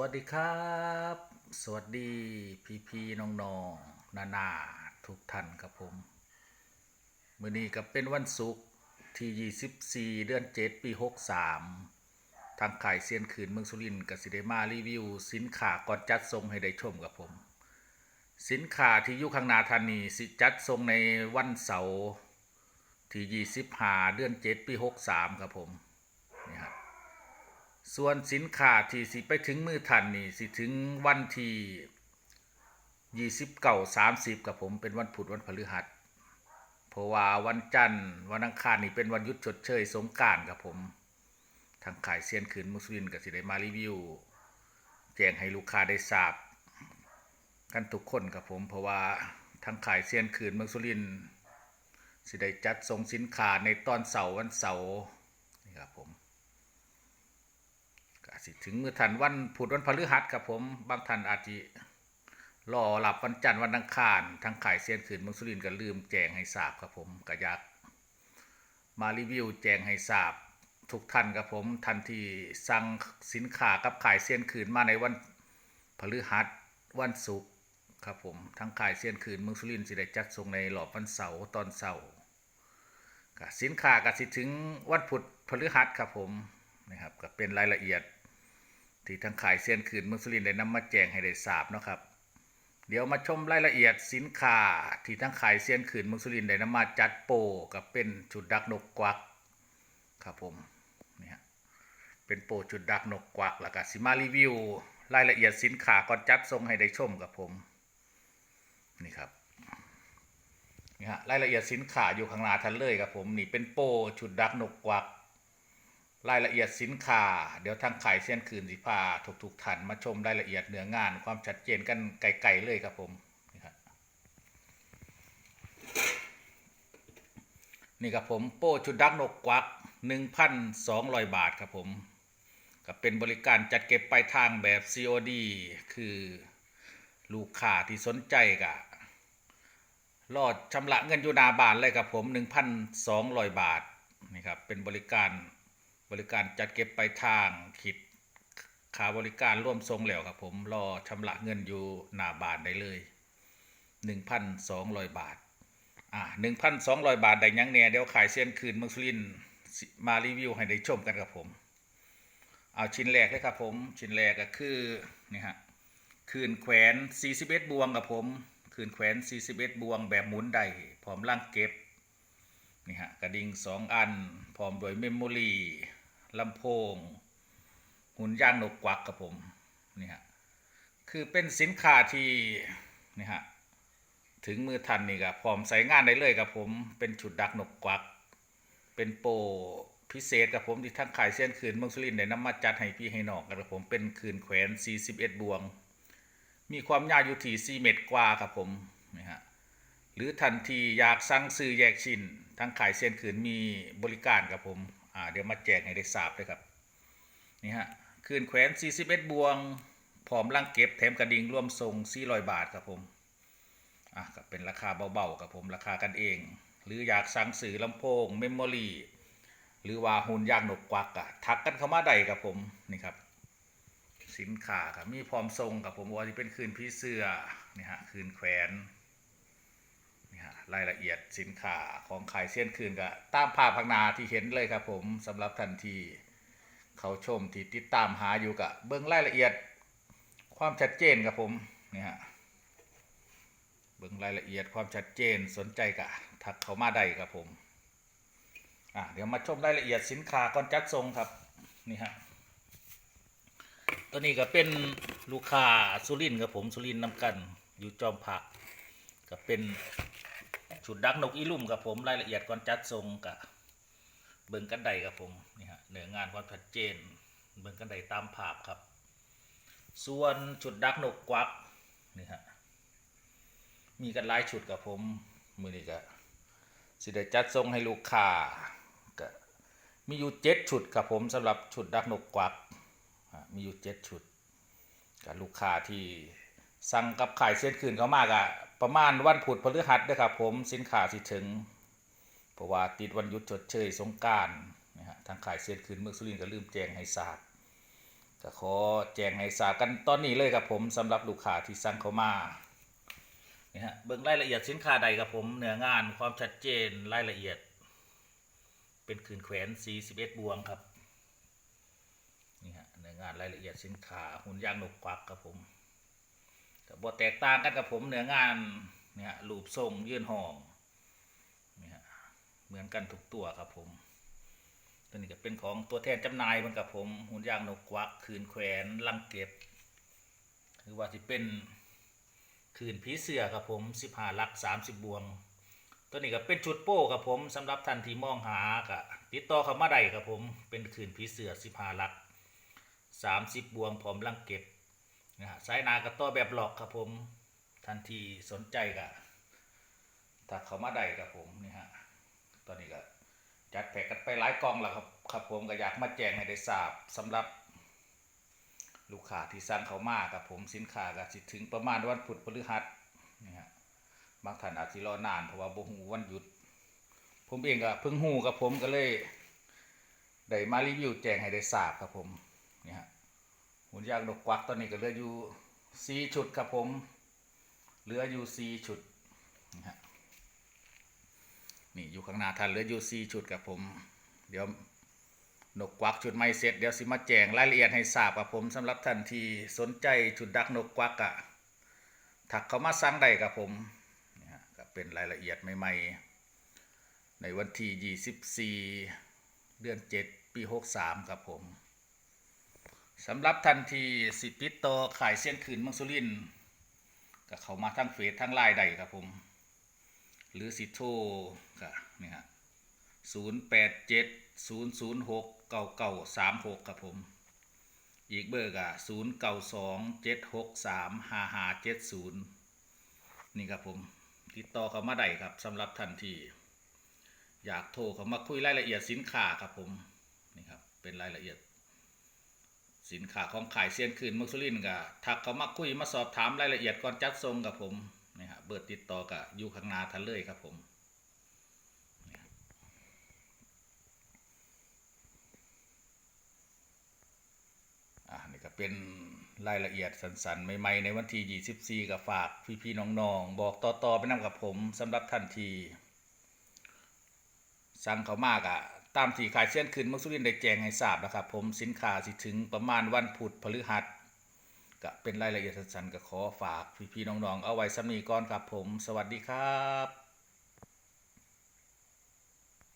วัสดีครับ สวัสดีพี่พี่น้องๆนานาทุกท่านครับผมมือนี้ก็เป็นวันศุกร์ที่ 24 เดือน 7 ปี 63 ทางขายเซียนขืนเมืองสุรินทร์กสิเดมารีวิว สินค้าก่อนจัดส่งให้ได้ชมกับผม สินค้าที่อยู่ข้างนาท่านนี้สิจัดส่งในวันเสาร์ที่ 25 เดือน 7 ปี 63 ครับผม ส่วนสินค้าที่สิไปถึงมือทันนี่สิถึงวันที่ยี่สิบเก้าสามสิบกับผมเป็นวันพุธวันพฤหัสเพราะว่าวันจันทร์วันอังคารนี่เป็นวันหยุดชดเชยสงการกับผม ทางขายเซียนขืนมุสลินกับสิได้มารีวิว แจ้งให้ลูกค้าได้ทราบ กันทุกคนกับผมเพราะว่าทางขายเซียนขืนมืองสุรินสิได้จัดส่งสินค้าในตอนเสาร์วันเสาร์นี่ครับผม สิถึงมือทันวันพุธวันพฤหัสครับผม บางท่านอาจจะรอหลับวันจันทร์วันอังคารทางขายเซียนขืนเมืองสุรินทร์ก็ลืมแจงให้ทราบครับผมก็อยากมารีวิวแจงให้ทราบทุกท่านครับผมทันที่สั่งสินค้ากับขายเซียนขืนมาในวันพฤหัสวันศุกร์ครับผมทางขายเซียนขืนเมืองสุรินทร์สิได้จัดส่งในรอบวันเสาร์ตอนเสาร์ก็สินค้าก็สิถึงวันพุธพฤหัสครับผมนะครับก็เป็นรายละเอียด ที่ทางขายเซียนขืนมืองสุรินได้นำมาแจงให้ได้ทราบเนาะครับ เดี๋ยวมาชมรายละเอียดสินค้าที่ทางขายเซียนขืนมืองสุรินได้นำมาจัดโปกับเป็นจุดดักนกกวักครับผมนี่ฮะเป็นโปรจุดดักนกกวักแล้วก็สิมารีวิวรายละเอียดสินค้าก่อนจัดส่งให้ได้ชมกับผมนี่ครับนี่ฮะรายละเอียดสินค้าอยู่ข้างหน้าทันเลยครับผมนี่เป็นโปรจุดดักนกกวัก รายละเอียดสินค้า เดี๋ยวทางขายเส้นคืนสิพาทุกๆท่านมาชมรายละเอียดเนื้องานความชัดเจนกันไกลๆเลยครับผมนี่ครับนี่ครับผมโป้ชุดดักนกกวัก1,200 บาทครับผมก็เป็นบริการจัดเก็บปลายทางแบบ COD คือลูกค้าที่สนใจกะรอดชำระเงินอยู่นาบานเลยครับผม 1,200 บาทนี่ครับเป็นบริการ บริการจัดเก็บไปลายทางคิดค่าบริการร่วมทรงแล้วครับผมรอชำระเงินอยู่หน้าบาทได้เลย 1,200 บาท อ่า1,200 บาทได้ยังแน่เดี๋ยวขายเส้นคืนเมืองสุรินมารีวิวให้ได้ชมกันครับผม เอาชิ้นแรกเลยครับผม ชิ้นแรกก็คือนี่ฮะคืนแขวน41บวงครับผมคืนแขวน41บวงแบบหมุนได้พร้อมล่างเก็บนี่ฮะกระดิ่งสองอัน พร้อมโดวยเมมโมรี ลำโพง หุ่นย่างนกกวักครับผมนี่ฮะคือเป็นสินค้าที่นี่ฮะถึงมือทันนี่ครับพร้อมใส่งานได้เลยครับผมเป็นชุดดักนกกวัก เป็นโปรพิเศษครับผมที่ทั้งขายเส้นคืนเมืองสุรินทร์ได้นำมาจัดให้พี่ให้น้องกันครับผมเป็นคืนแขวน 41 บวง มีความยาวอยู่ที่4เมตรกว่าครับผมนี่ฮะหรือทันทีอยากสั่งซื้อแยกชิ้นทางขายเส้นขืนมีบริการครับผม อ่าเดี๋ยวมาแจกให้ได้ทราบเลยครับ นี่ฮะคืนแขวน41บวงพร้อมร่างเก็บแถมกระดิ่งร่วมทรง400 บาทครับผมอะก็เป็นราคาเบาๆครับผมราคากันเอง หรืออยากสั่งซื้อลำโพงเมมโมรีหรือว่าหุ่นยางนกกวักอะทักกันเข้ามาได้ครับผมนี่ครับ สินค้าครับมีพร้อมทรงกับผมว่าที่เป็นคืนพี่เสื้อนี่ฮะคืนแขวนนี่ฮะ รายละเอียดสินค้าของขายเส้นคืนก็ตามภาพพังนาที่เห็นเลยครับผมสำหรับทันทีเขาชมที่ติดตามหาอยู่กับเบิ้งรายละเอียดความชัดเจนครับผมนี่ฮะเบิ้งรายละเอียดความชัดเจนสนใจกะทักเขามาได้ครับผมอะเดี๋ยวมาชมรายละเอียดสินค้าก่อนจัดทรงครับนี่ฮะตัวนี้ก็เป็นลูกค้าสุรินทร์ครับผมสุรินทร์นำกันอยู่จอมผักก็เป็น ชุดดักนกอีลุ่มกับผมรายละเอียดก่อนจัดทรงกับเบิ่งกันไดกับผมนี่ฮะเนื้องานความชัดเจน เบิ่งกันไดตามภาพครับ ส่วนชุดดักนกกวักนี่ฮะมีกันหลายชุดกับผมมือนี้ก็สิได้จัดทรงให้ลูกค้าก็มีอยู่เจ็ดชุดครับผมสำหรับชุดดักนกกวักมีอยู่เจ็ดชุดกับลูกค้าที่สั่งกับขายเส้นคืนเขามากอะ ประมาณวันพุธพฤหัสด้อครับผมสินค้าสิถึง เพราะว่าติดวันหยุดชดเชยสงการนะฮะทางขายเส้นคืนเมืองสุรินทร์ก็ลืมแจ้งให้ทราบก็ขอแจ้งให้ทราบกันตอนนี้เลยครับผมสำหรับลูกค้าที่สั่งเข้ามานี่ฮะเบิ่งรายละเอียดสินค้าใดครับผมเนื้องานความชัดเจนรายละเอียด เป็นคืนแขวน41บวงครับนี่ฮะเนื้องานรายละเอียดสินค้าหุ่นยางนกกวักครับผม ก็บ่แตกต่างกันกับผมเนื้องานเนี่ยรูปทรงยื่นห้องเนี่ฮะเหมือนกันทุกตัวครับผม ตัวนี้ก็เป็นของตัวแทนจำหน่ายเหมือนกับผม หุ่นยางนกกวัก คืนแขวนลังเก็บ หรือว่าที่เป็นคืนผีเสือครับผม15ลัก30บบวง ตัวนี้ก็เป็นชุดโป้ครับผมสำหรับท่านที่มองหากะติดต่อเข้ามาได้ครับผมเป็นคืนผีเสือ15ลัก30บวงพร้อมลังเก็บ นะฮะสายนากระต่อแบบหลอกครับผม ทันทีสนใจกะถ้าเขามาได้ครับผมนี่ฮะ ตอนนี้ก็จัดแพ็กกันไปหลายกองแล้วครับครับผมก็อยากมาแจ้งให้ได้ทราบสำหรับลูกค้าที่สั่งเขามากับผมสินค้าก็สิถึงประมาณวันพุธพฤหัสนี่ฮะบางท่านอาจจะรอนานเพราะว่าบ่ฮู้วันหยุด ผมเองก็เพิ่งฮู้กับผมก็เลยได้มารีวิวแจ้งให้ได้ทราบครับผม หุ่นยางนกกวักตอนนี้ก็เหลืออยู่สี่ชุดครับผมเหลืออยู่สี่ชุดนี่ฮะนี่อยู่ข้างหน้าท่านเหลืออยู่สี่ชุดกับผม เดี๋ยวนกกวักชุดไม่เสร็จเดี๋ยวสิมาแจงรายละเอียดให้ทราบกับผมสำหรับท่านที่สนใจชุดดักนกกวักอะถักเขามาสั่งได้กับผมนี่ฮะก็เป็นรายละเอียดใหม่ๆ ในวันที่ 24 เดือน 7 ปี 63 ครับผม สำหรับท่านทีสิติดต่อขายเส้นขืนมังสุรินก็เขามาทั้งเฟซทั้งไลน์ได้ครับผม หรือสิโทรค่ะนี่ฮะศูนย์แปดเจ็ดศูนย์ศูนย์หกเก้าเก้าสามหกครับผม อีกเบอร์ก็ศูนย์เก้าสองเจ็ดหกสามห้าห้าเจ็ดศูนย์นี่ครับผมติดต่อเขามาได้ครับสำหรับทันที อยากโทรเขามาคุยรายละเอียดสินค้าครับผมนี่ครับเป็นรายละเอียด สินค้าของขายเซียนคืนมุกซุลินก็ทักเขามาคุยมาสอบถามรายละเอียดก่อนจัดส่งกับผมนี่ฮะเบอร์ติดต่อกับอยู่ข้างหน้าทันเลยครับผมนี่ครับอ่านี่ก็เป็นรายละเอียดสันๆใหม่ๆในวันที่24กับฝากพี่ๆน้องๆ บอกต่อๆไปนำกับผมสำหรับทันทีสั่งเขามากอะ ตามที่ขายเส้นคืนมักสุรินได้แจ้งให้ทราบนะครับผมสินค้าสิถึงประมาณวันพุธพฤหัสก็เป็นรายละเอียดสั้นๆก็ขอฝากพี่ๆน้องๆ เอาไว้สำนีก่อนครับผม สวัสดีครับ